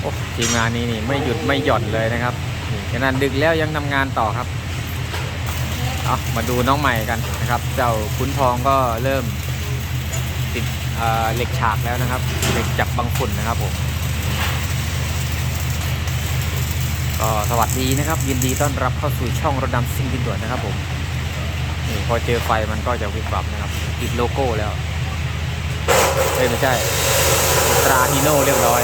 โอ้ทีมงานนี้นี่ไม่หยุดไม่หย่อนเลยนะครับขนาดดึกแล้วยังทำงานต่อครับเอามาดูน้องใหม่กันนะครับ เจ้าขุนทองก็เริ่มติดเเหล็กฉากแล้วนะครับเหล็กจับบังฝุ่นนะครับผมก็สวัสดีนะครับ ยินดีต้อนรับเข้าสู่ช่องรถดำซิ่งดินด่วนนะครับผมนี่พอเจอไฟมันก็จะวิบวับนะครับ ติดโลโก้แล้ว เอ้ยไม่ใช่ติดตราฮีโน่เรียบร้อย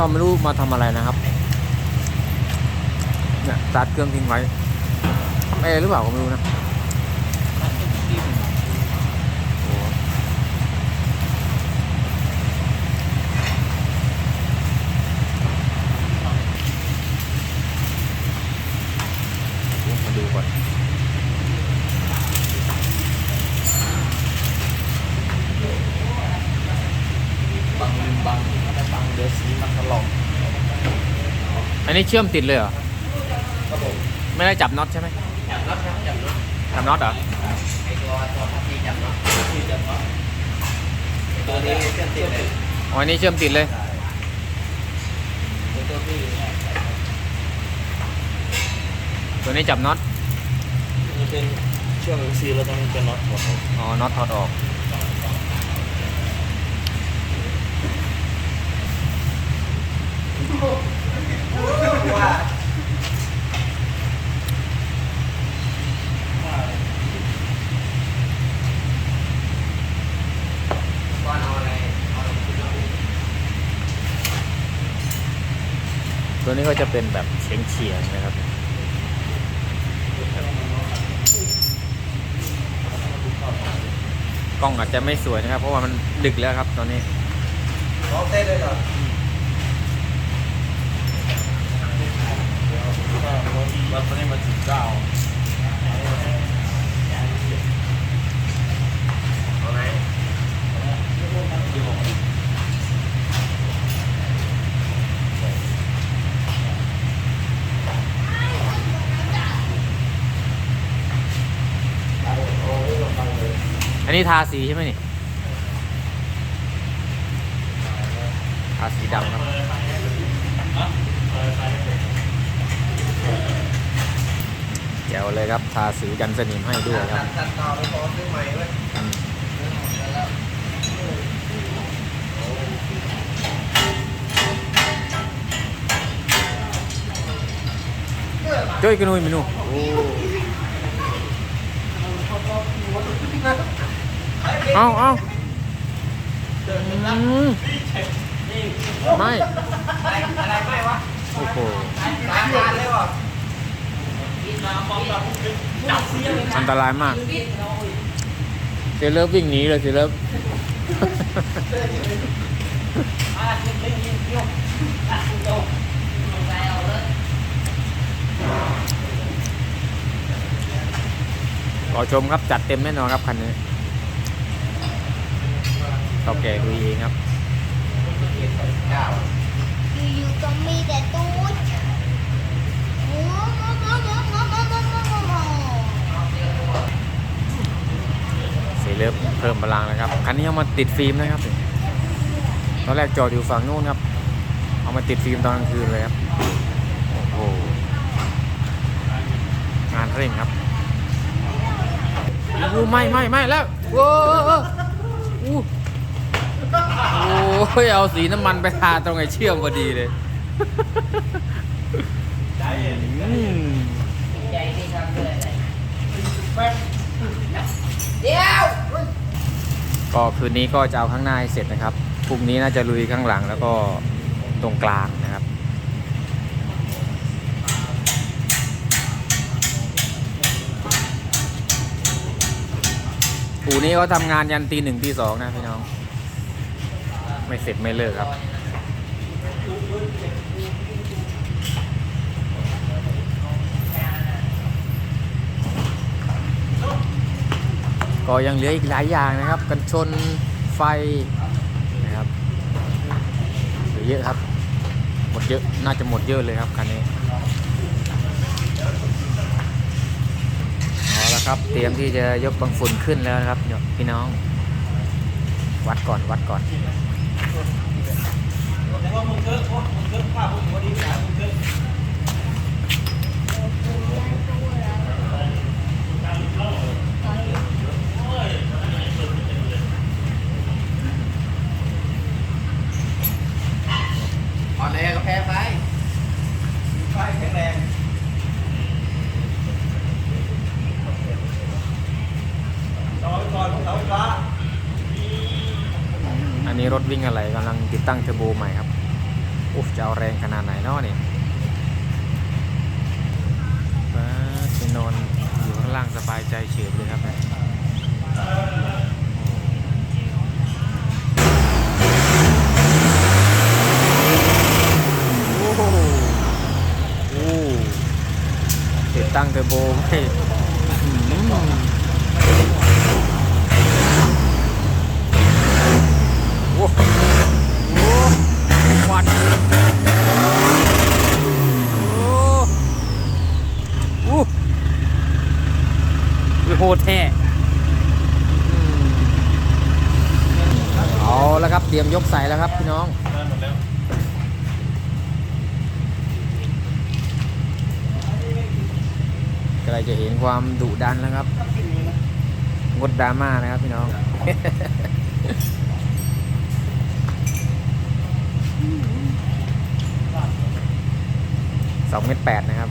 คันนี้ก็ไม่รู้มาทำอะไรนะครับ เนี่ยสตารเครื่องทิ้งไว้ทำเอหรือเปล่าก็ไม่รู้นะโอ้โหมาดูก่อน บังบังถ้าไม่บังเดี๋ยวสีมันถลอก อันนี้ เชื่อมติดเลยเหรอครับผมไม่ได้จับน็อตใช่ไหมจับน็อตครับจับน็อตจับน็อตเหรอไอตัวตัวทัพพีจับน็อตที่จับน็อตไอ้ตัวนี้เครื่องติดเลยอ๋ออันนี้เชื่อมติดเลยไอตัวที่เนี่ยตัวนี้จับน็อตมันเป็นช่วงซีแล้วตรงนี้เป็นน็อตหมดครับอ๋อน็อตถอดออก ว่าก่อนเอาอะไรเอาอะไรขึ้นมาตัวนี้ก็จะเป็นแบบเฉียงเฉียงๆนะครับ กล้องอาจจะไม่สวยนะครับ เพราะว่ามันดึกแล้วครับตอนนี้ล็อกเต้นเลยเหรอ วันนี้มาถึงเก้าเอาไหนอันนี้ทาสีใช่ไหมนี่ ทาสีดำครับ เดี๋ยวเลยครับทาสีกันสนิมให้ด้วยครับตัดต่อไปพอซื้อใหม่เว้ยจ้อยกันนุยเมนูเอาเอาไม่ อะไรอะไรไม่วะ โอ้โห อันตรายมากเซเลฟวิ่งหนีเลยเซเลฟรอชมครับจัดเต็มแน่นอนครับคันนี้เท่าแก่ดูเองครับเก้าอยู่ๆก็มีแต่ตู เลฟเพิ่มพลังนะครับ คันนี้เอามาติดฟิล์มนะครับ ตอนแรกจอดอยู่ฝั่งนู้นครับ เอามาติดฟิล์มตอนกลางคืนเลยครับ โอ้โห งานเร่งครับอู้ไม่ไม่ไม่แล้วโอ้อู้โอ้ยเอาสีน้ำมันไปทาตรงไอ้เชื่อมพอดีเลยอืมใจที่ทำด้วยอะไรเดี๋ยว ก็คืนนี้ก็จะเอาข้างหน้าให้เสร็จนะครับพรุ่งนี้น่าจะลุยข้างหลังแล้วก็ตรงกลางนะครับ อู่นี้เขาทำงานยันตีหนึ่งตีสองนะพี่น้อง ไม่เสร็จไม่เลิกครับ ก็ยังเหลืออีกหลายอย่างนะครับ กันชนไฟนะครับเหลือเยอะครับ หมดเยอะน่าจะหมดเยอะเลยครับคันนี้เอาละครับ เตรียมที่จะยกบังฝุ่นขึ้นแล้วนะครับพี่น้อง วัดก่อนวัดก่อนอ่อน อ่อนแรงก็แพ้ไปไฟแข็งแรงอันนี้รถวิ่งอะไรกำลังติดตั้งเทอร์โบใหม่ครับ อุ๊ฟจะเอาแรงขนาดไหนเนาะนี่ป้าดไปนอนอยู่ข้างล่างสบายใจเฉยเลยครับเนี่ยโอ้โหโอ้ ติดตั้งเทอร์โบไม่อื้อหือ โอ้โหโอ้ควันโอ้โหคือโหดแท้อืมเอาแล้วครับ เตรียมยกใส่แล้วครับพี่น้อง ก็เลย จะเห็นความดุดันแล้วครับ งดดราม่านะครับพี่น้อง สองเมตรแปดนะครับ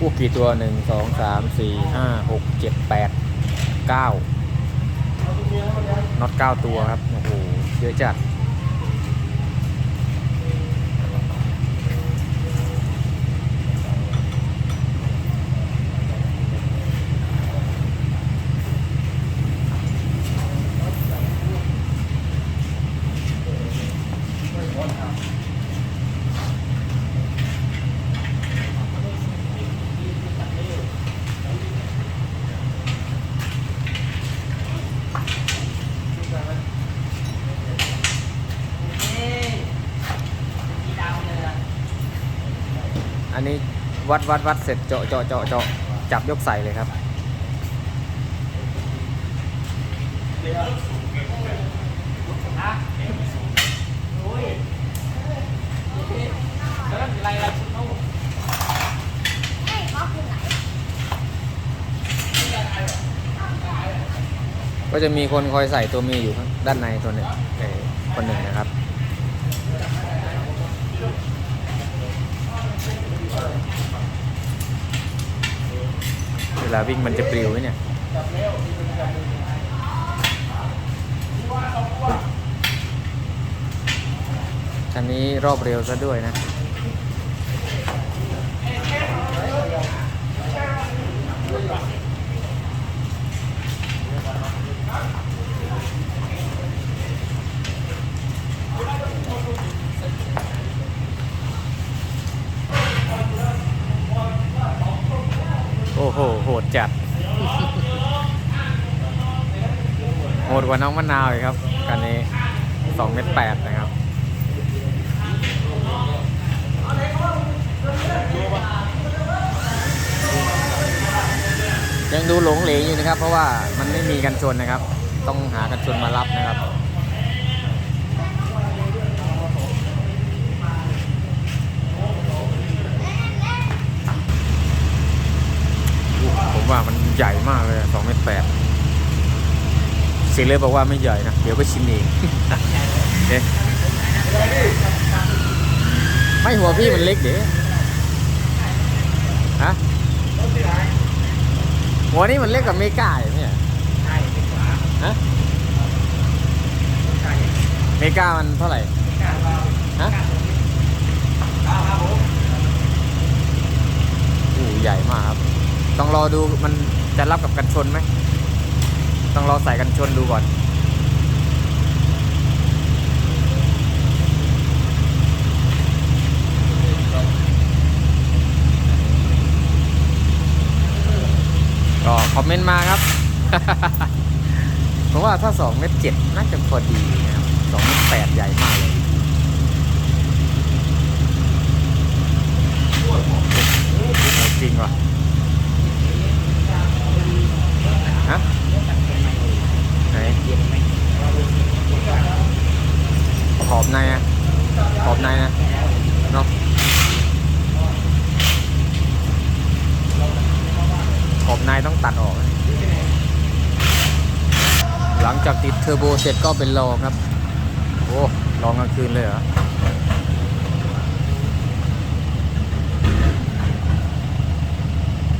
อู้กี่ตัวหนึ่งสองสามสี่ห้าหกเจ็ดแปดเก้าน็อตเก้าตัวครับ โอ้โห เยอะจัด อันนี้วัดวัดวัดเสร็จเจาะเจาะเจาะเจาะจับยกใส่เลยครับ ก็จะมีคนคอยใส่ตัวมีอยู่ด้านในตัวนึงเอ่อคนหนึ่งนะครับ เวลาวิ่งมันจะปลิวเนี่ยคันนี้รอบเร็วซะด้วยนะ โอ้โห โหด จัด โหดกว่าน้องมะนาวอีกครับคันนี้2เมตรแปดนะครับยังดูหลงเหลงอยู่นะครับ เพราะว่ามันไม่มีกันชนนะครับ ต้องหากันชนมารับนะครับ ใหญ่มากเลยสองเมตรแปดเซเลอร์บอกว่าไม่ใหญ่นะ เดี๋ยวก็ชิมเองเอ๊ะไม่หัวพี่มันเล็กเด้ฮะหัวนี่มันเล็กกว่าเมกาอย่างเนี่ยใช่เป็นขวาฮะใช่เมกามันเท่าไหร่กล้าเราฮะเอาครับผมโอ้ใหญ่มากครับ ต้องรอดูมันจะรับกับกันชนไหม ต้องรอใส่กันชนดูก่อน ก็คอมเมนต์มาครับผมว่าถ้า2เมตรเจ็ดน่าจะพอดีนะครับ2เมตรแปดใหญ่มากเลยจริงว่ะ ฮะไหนขอบในอะขอบในนะเนาะขอบในต้องตัดออก หลังจากติดเทอร์โบเสร็จก็เป็นรองครับ โอ้รองกลางคืนเลยเหรอ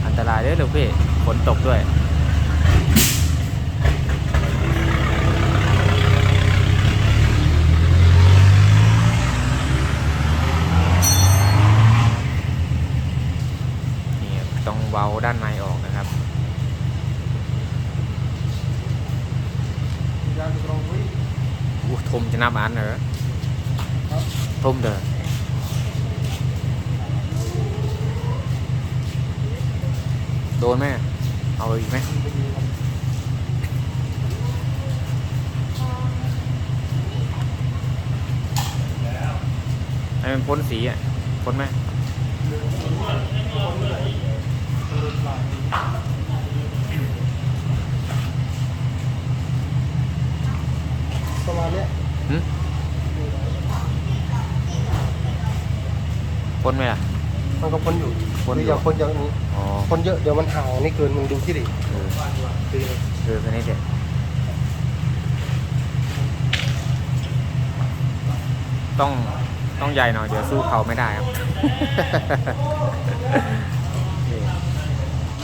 อันตรายเด้อลูกพี่ฝนตกด้วย นี่ครับต้องเว้าด้านในออกนะครับ อู้ทม จะนับอันเหรอทุ่มเด้อโดนไหมเอาอีกไหมให้มันพ้นสีอะพ้นไหมประมาณเนี้ พ้นไหมล่ะ มันก็พ้นอยู่พ้นอยู่ คืออย่าพ้นอย่างนี้อ๋อพ้นเยอะเดี๋ยวมันห่างนี่เกินมึงดูที่ดิเออคือเออแค่นี้เด็ดต้องต้องใหญ่หน่อยเดี๋ยวสู้เขาไม่ได้ครับ นี่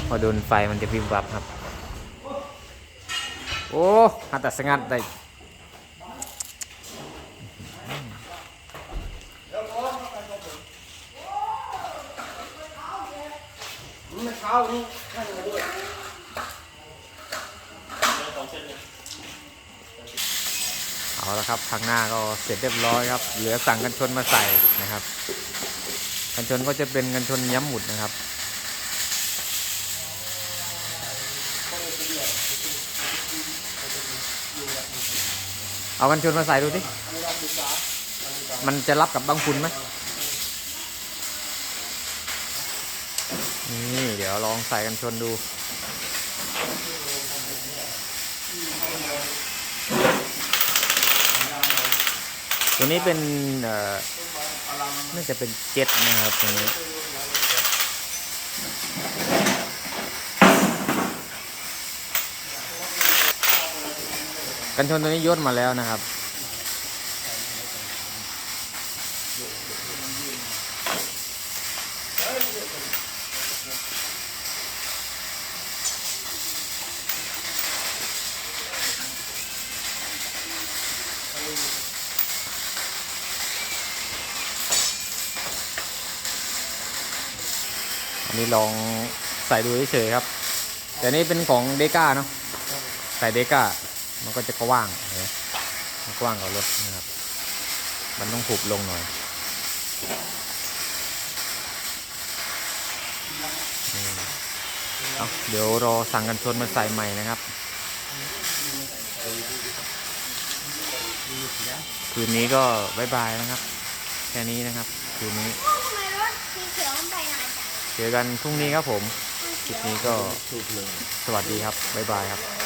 พอโดนไฟมันจะวิบวับครับ โอ้หัตถสงัดได้ เท้านี่ข้างมาด้วยเอาละครับข้างหน้าก็เสร็จเรียบร้อยครับ เหลือสั่งกันชนมาใส่นะครับ กันชนก็จะเป็นกันชนย้ำหมุดนะครับเอากันชนมาใส่ดูสิมันจะรับกับบังคุณไหม นี่เดี๋ยวลองใส่กันชนดู ตัวนี้เป็นน่าจะเป็นเจ็ตนะครับตัวนี้กันชนตัวนี้ย่นมาแล้วนะครับ นี้ลองใส่ดูเฉยๆครับ แต่นี่เป็นของเดก้าเนาะใส่เดก้ามันก็จะกว้างเนไหมมันกว้างกว่ารถนะครับ มันต้องผูกลงหน่อยเเดี๋ยวรอสั่งกันชนมาใส่ใหม่นะครับ คืนนี้ก็บายบายนะครับ แค่นี้นะครับ คืนนี้ เจอกันพรุ่งนี้ครับผมคลิปนี้ก็สูบเลยสวัสดีครับบ๊ายบายครับ